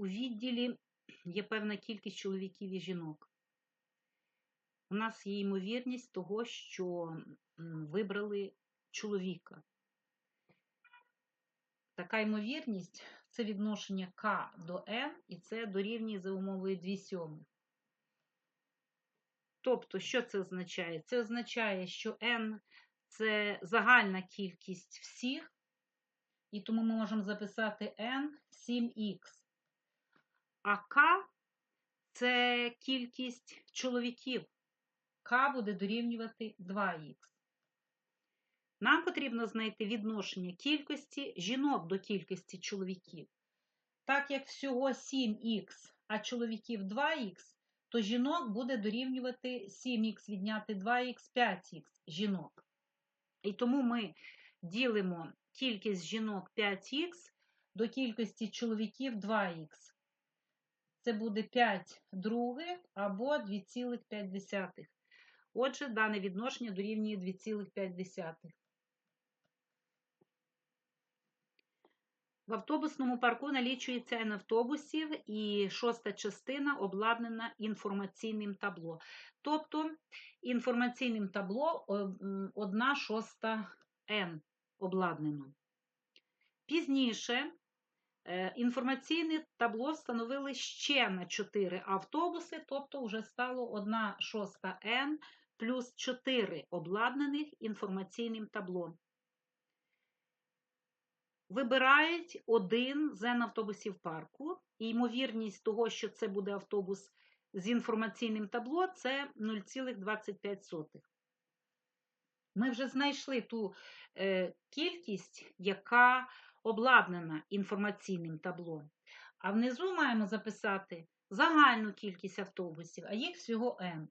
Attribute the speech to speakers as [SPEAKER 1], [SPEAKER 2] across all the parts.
[SPEAKER 1] у відділі є певна кількість чоловіків і жінок. У нас є ймовірність того, що вибрали чоловіка. Така ймовірність це відношення К до N, і це дорівнює за умовою 2 сьомих. Тобто, що це означає? Це означає, що n це загальна кількість всіх, і тому ми можемо записати n 7х. А k це кількість чоловіків. К буде дорівнювати 2х. Нам потрібно знайти відношення кількості жінок до кількості чоловіків. Так як всього 7х, а чоловіків 2х, то жінок буде дорівнювати 7х відняти 2х 5х жінок. І тому ми ділимо кількість жінок 5х до кількості чоловіків 2х. Це буде 5 других або 2,5. Отже, дане відношення дорівнює 2,5. В автобусному парку налічується N автобусів, і шоста частина обладнана інформаційним табло. Тобто інформаційним табло о, м, одна шоста N обладнано. Пізніше інформаційне табло встановили ще на 4 автобуси, тобто вже стало 1 шоста N плюс 4 обладнаних інформаційним табло. Вибирають один з автобусів парку, і ймовірність того, що це буде автобус з інформаційним табло, це 0,25. Ми вже знайшли ту е, кількість, яка обладнана інформаційним табло. А внизу маємо записати загальну кількість автобусів, а їх всього n.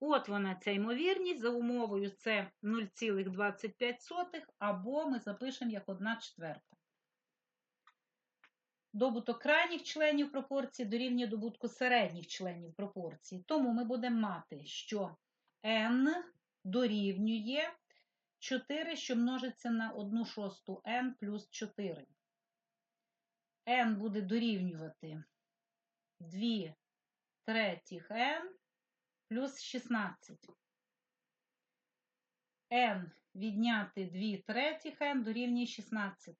[SPEAKER 1] От вона, ця ймовірність, за умовою це 0,25, або ми запишемо як 1 четверта. Добуток крайніх членів пропорції дорівнює добутку середніх членів пропорції. Тому ми будемо мати, що n дорівнює 4, що множиться на 1 шосту n плюс 4. n буде дорівнювати 2 третіх n плюс 16. n відняти 2 третіх n дорівнює 16.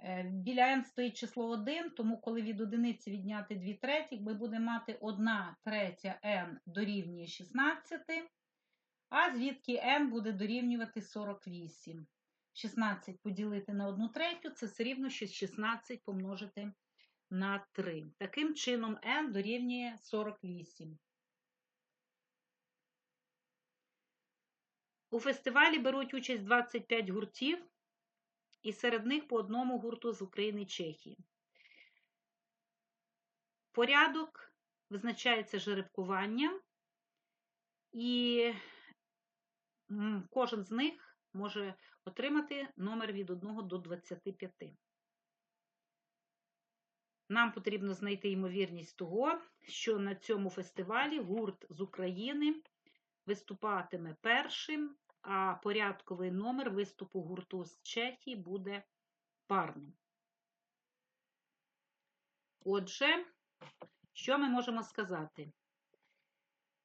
[SPEAKER 1] Е, Біля n стоїть число 1, тому коли від одиниці відняти 2 третіх, ми будемо мати 1 третя n дорівнює 16, а звідки n буде дорівнювати 48. 16 поділити на 1 третю, це все рівно, що 16 помножити на 3. Таким чином n дорівнює 48. У фестивалі беруть участь 25 гуртів, і серед них по одному гурту з України і Чехії. Порядок визначається жеребкуванням, і кожен з них може отримати номер від 1 до 25. Нам потрібно знайти ймовірність того, що на цьому фестивалі гурт з України виступатиме першим, а порядковий номер виступу гурту з Чехії буде парним. Отже, що ми можемо сказати?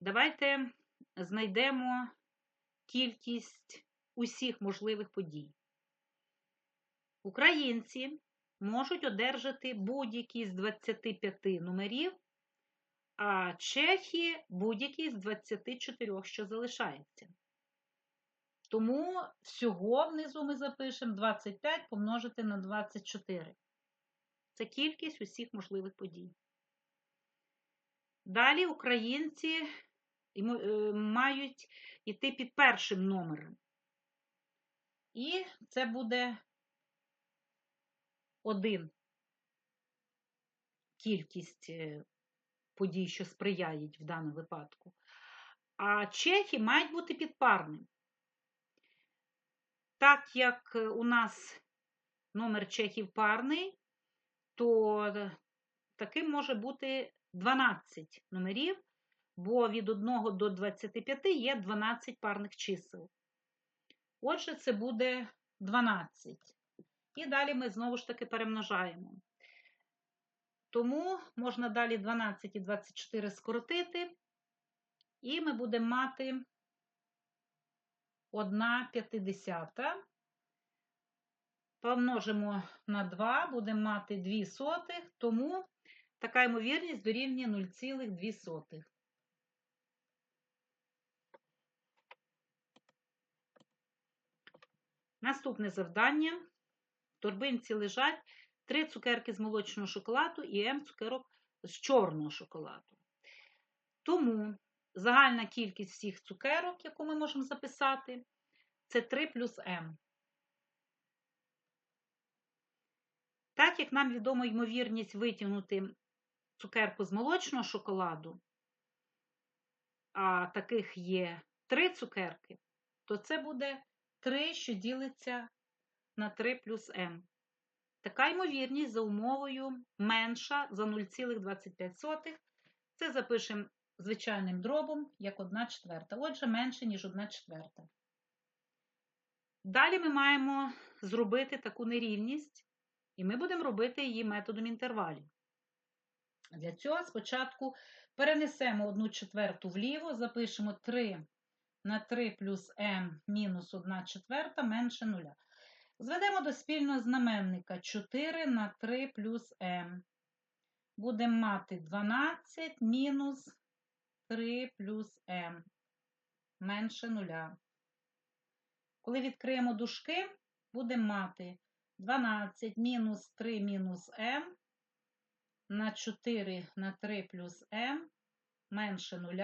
[SPEAKER 1] Давайте знайдемо кількість усіх можливих подій. Українці можуть одержати будь-який з 25 номерів, а чехи будь-який з 24, що залишається. Тому всього внизу ми запишемо 25 помножити на 24. Це кількість усіх можливих подій. Далі українці мають йти під першим номером. І це буде один кількість подій, що сприяють в даному випадку. А чехи мають бути підпарним. Так як у нас номер чехів парний, то таким може бути 12 номерів, бо від 1 до 25 є 12 парних чисел. Отже, це буде 12. І далі ми знову ж таки перемножаємо. Тому можна далі 12 і 24 скоротити, і ми будемо мати 1 п'ятидесята. Помножимо на 2, будемо мати 2 сотих, тому така ймовірність дорівнює 0,2. Наступне завдання. В торбинці лежать 3 цукерки з молочного шоколаду і М цукерок з чорного шоколаду. Тому загальна кількість всіх цукерок, яку ми можемо записати, це 3 плюс М. Так як нам відомо ймовірність витягнути цукерку з молочного шоколаду, а таких є 3 цукерки, то це буде 3, що ділиться на 3 плюс М. Така ймовірність за умовою менша за 0,25. Це запишемо звичайним дробом як 1 четверта. Отже, менше, ніж 1 четверта. Далі ми маємо зробити таку нерівність, і ми будемо робити її методом інтервалів. Для цього спочатку перенесемо 1 четверту вліво, запишемо 3 на 3 плюс m мінус 1 четверта менше 0. Зведемо до спільного знаменника 4 на 3 плюс m. Будемо мати 12 мінус 3 плюс m менше 0. Коли відкриємо дужки, будемо мати 12 мінус 3 мінус m на 4 на 3 плюс m менше 0.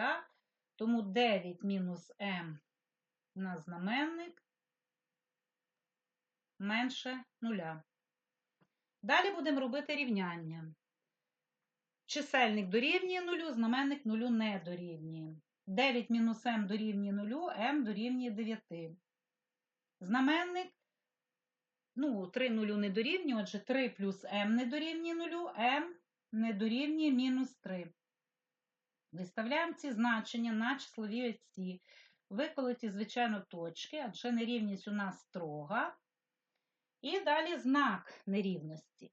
[SPEAKER 1] Тому 9 мінус m на знаменник менше 0. Далі будемо робити рівняння. Чисельник дорівнює 0, знаменник 0 не дорівнює. 9 мінус m дорівнює 0, m дорівнює 9. Знаменник, ну, 3 0 не дорівнює, отже, 3 плюс m не дорівнює 0, m не дорівнює мінус 3. Виставляємо ці значення на числові оці, виколоті, звичайно, точки, адже нерівність у нас строга. І далі знак нерівності.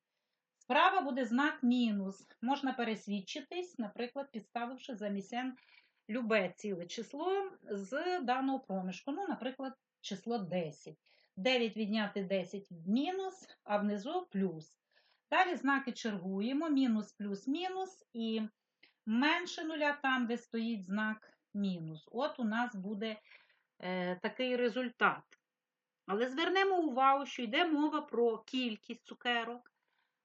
[SPEAKER 1] Справа буде знак мінус. Можна пересвідчитись, наприклад, підставивши замість n любе ціле число з даного проміжку. Ну, наприклад, число 10. 9 відняти 10 мінус, а внизу плюс. Далі знаки чергуємо: мінус, плюс, мінус, і менше нуля там, де стоїть знак мінус. От у нас буде е, такий результат. Але звернемо увагу, що йде мова про кількість цукерок,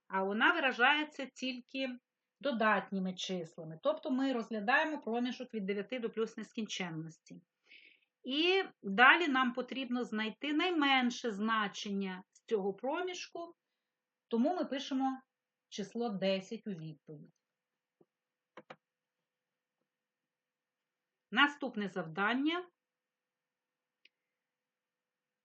[SPEAKER 1] а вона виражається тільки додатніми числами. Тобто ми розглядаємо проміжок від 9 до плюс нескінченності. І далі нам потрібно знайти найменше значення з цього проміжку, тому ми пишемо число 10 у відповідь. Наступне завдання.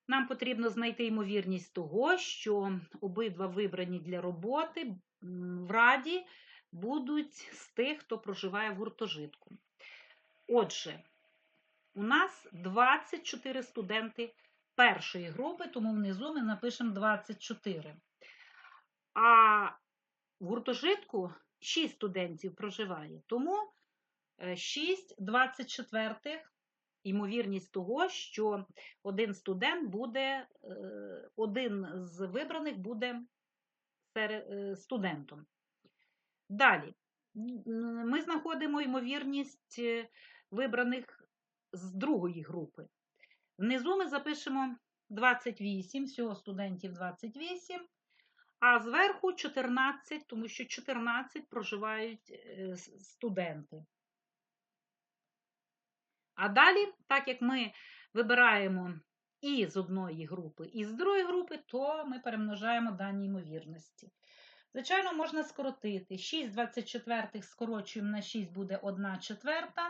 [SPEAKER 1] Нам потрібно знайти ймовірність того, що обидва вибрані для роботи в раді будуть з тих, хто проживає в гуртожитку. Отже, у нас 24 студенти першої групи, тому внизу ми напишемо 24. А в гуртожитку 6 студентів проживає, тому 6 24 ймовірність того, що один студент буде, один з вибраних буде студентом. Далі, ми знаходимо ймовірність вибраних з другої групи. Внизу ми запишемо 28, всього студентів 28, а зверху 14, тому що 14 проживають студенти. А далі, так як ми вибираємо і з одної групи, і з другої групи, то ми перемножаємо дані ймовірності. Звичайно, можна скоротити. 6 24 скорочуємо на 6 буде 1 четверта,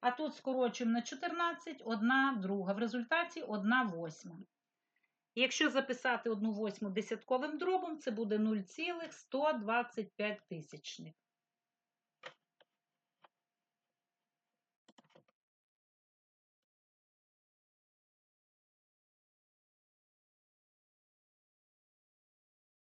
[SPEAKER 1] а тут скорочуємо на 14, 1 друга. В результаті 1 восьма. Якщо записати 1 восьму десятковим дробом, це буде 0,125 тисячних.